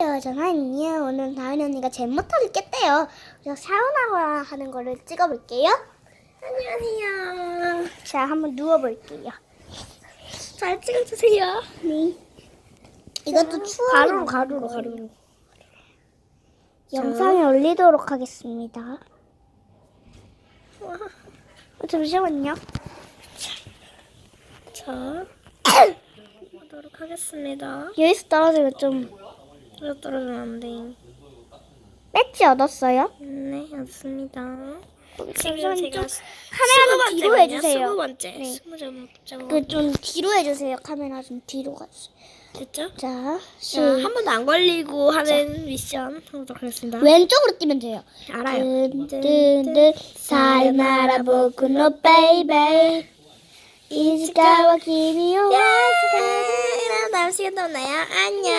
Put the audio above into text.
안녕하세요. 저는 오늘 다은이 언니가 제 모터를 깼대요. 그래서 샤워나와 하는 거를 찍어볼게요. 안녕하세요. 자, 한번 누워볼게요. 잘 찍어주세요. 네. 이것도 추워. 가로로 가로로 가로로. 영상에 올리도록 하겠습니다. 어, 잠시만요. 자, 하도록 하겠습니다. 여기서 떨어지면 좀 떨어 떨어지면 안 돼. 배지 얻었어요? 네, 맞습니다. 지금 좀 제가 카메라 좀 뒤로 해주세요. 스무 번째. 네. 스무 번째. 그좀 뒤로 해주세요. 카메라 좀 뒤로 가주세요. 됐죠? 자, 시. 자, 한 번도 안 걸리고 하는 미션 해보도록 하겠습니다. 왼쪽으로 뛰면 돼요. 알아요. 든든든 사요나라 보쿠노 베이베 이즈카와 키미오 야, 그럼 다음 시간에 또 만나요. 안녕